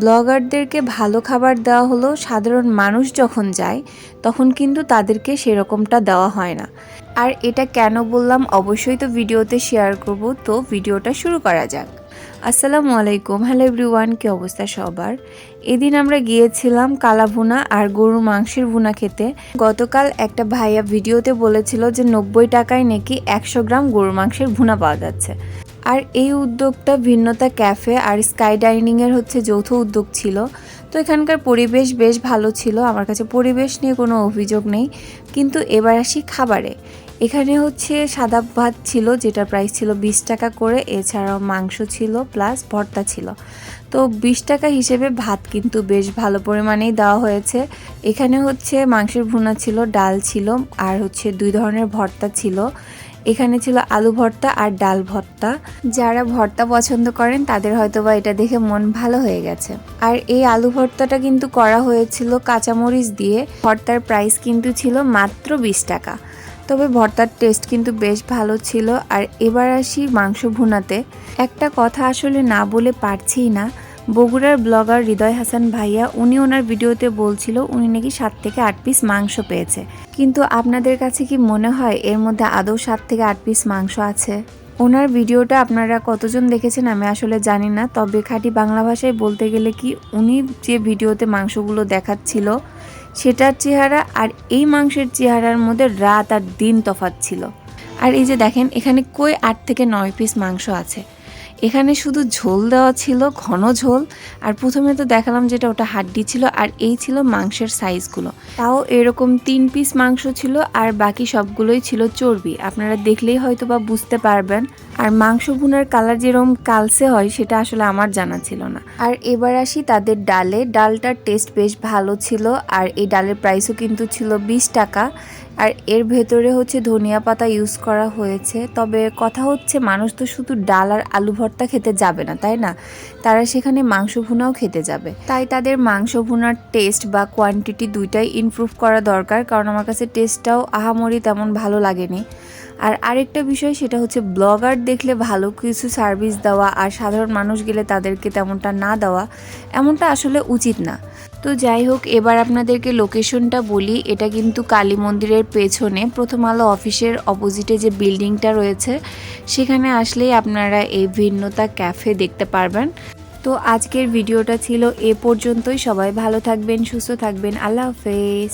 ব্লগারদেরকে ভালো খাবার দেওয়া হলো, সাধারণ মানুষ যখন যায়, তখন কিন্তু তাদেরকে সেরকমটা দেওয়া হয় না। আর এটা কেন বললাম অবশ্যই তো ভিডিওতে শেয়ার করব, তো ভিডিওটা শুরু করা যাক। আসসালামু আলাইকুম হ্যালো এভরিওয়ান কী অবস্থা সবার? এদিন আমরা গিয়েছিলাম কালা ভুনা আর গরুর মাংসের ভুনা খেতে। গতকাল একটা ভাইয়া ভিডিওতে বলেছিল যে নব্বই টাকায় নাকি একশো গ্রাম গরুর মাংসের ভুনা পাওয়া যাচ্ছে। আর এই উদ্যোগটা ভিন্নতা ক্যাফে আর স্কাই ডাইনিংয়ের হচ্ছে যৌথ উদ্যোগ ছিল। তো এখানকার পরিবেশ বেশ ভালো ছিল, আমার কাছে পরিবেশ নিয়ে কোনো অভিযোগ নেই। কিন্তু এবার আসি খাবারে। এখানে হচ্ছে সাদা ভাত ছিল, যেটা প্রাইস ছিল বিশ টাকা করে, এছাড়াও মাংস ছিল প্লাস ভর্তা ছিল। তো বিশ টাকা হিসেবে ভাত কিন্তু বেশ ভালো পরিমাণেই দেওয়া হয়েছে। এখানে হচ্ছে মাংসের ভুনা ছিল, ডাল ছিল, আর হচ্ছে দুই ধরনের ভর্তা ছিল। এখানে ছিল আলু ভর্তা আর ডাল ভর্তা। যারা ভর্তা পছন্দ করেন, তাদের হয়তো বা এটা দেখে মন ভালো হয়ে গেছে। আর এই আলু ভর্তাটা কিন্তু করা হয়েছিল কাঁচামরিচ দিয়ে। ভর্তার প্রাইস কিন্তু ছিল মাত্র বিশ টাকা। তবে ভর্তার টেস্ট কিন্তু বেশ ভালো ছিল। আর এবার আসি মাংস ভুনাতে। একটা কথা আসলে না বলে পারছিই না। বগুড়ার ব্লগার হৃদয় হাসান ভাইয়া, উনি ওনার ভিডিওতে বলছিল উনি নাকি সাত থেকে আট পিস মাংস পেয়েছে। কিন্তু আপনাদের কাছে কি মনে হয় এর মধ্যে আদৌ সাত থেকে আট পিস মাংস আছে? ওনার ভিডিওটা আপনারা কতজন দেখেছেন আমি আসলে জানি না, তবে খাঁটি বাংলা ভাষায় বলতে গেলে কি উনি যে ভিডিওতে মাংসগুলো দেখাচ্ছিল সেটার চেহারা আর এই মাংসের চেহারার মধ্যে রাত আর দিন তফাৎ ছিল। আর এই যে দেখেন, এখানে কই আট থেকে নয় পিস মাংস আছে। এখানে শুধু ঝোল দেওয়া ছিল, ঘন ঝোল। আর প্রথমে তো দেখালাম যেটা ওটা হাড্ডি ছিল, আর এই ছিল মাংসের সাইজগুলো। তাও এরকম তিন পিস মাংস ছিল, আর বাকি সবগুলোই ছিল চর্বি। আপনারা দেখলেই হয়তো বা বুঝতে পারবেন। আর মাংস ভুনার কালার যেরকম কালসে হয়, সেটা আসলে আমার জানা ছিল না। আর এবার আসি তাদের ডালে। ডালটার টেস্ট বেশ ভালো ছিল, আর এই ডালের প্রাইসও কিন্তু ছিল বিশ টাকা। আর এর ভেতরে হচ্ছে ধনিয়া পাতা ইউজ করা হয়েছে। তবে কথা হচ্ছে, মানুষ তো শুধু ডাল আর আলু ভর্তা খেতে যাবে না, তাই না? তারা সেখানে মাংস ভুনাও খেতে যাবে। তাই তাদের মাংস ভুনার টেস্ট বা কোয়ান্টিটি দুইটাই ইমপ্রুভ করা দরকার, কারণ আমার কাছে টেস্টটাও আহামরি তেমন ভালো লাগেনি। আর আরেকটা বিষয় সেটা হচ্ছে ব্লগার দেখলে ভালো কিছু সার্ভিস দেওয়া আর সাধারণ মানুষ গেলে তাদেরকে তেমনটা না দেওয়া, এমনটা আসলে উচিত না। তো যাই হোক, এবার আপনাদেরকে লোকেশনটা বলি। এটা কিন্তু কালী মন্দিরের পেছনে। প্রথম আলো অফিসের অপোজিটে যে বিল্ডিংটা রয়েছে, সেখানে আসলেই আপনারা এই ভিন্নতা ক্যাফে দেখতে পারবেন। তো আজকের ভিডিওটা ছিল এ পর্যন্তই। সবাই ভালো থাকবেন, সুস্থ থাকবেন। আল্লাহ হাফেজ।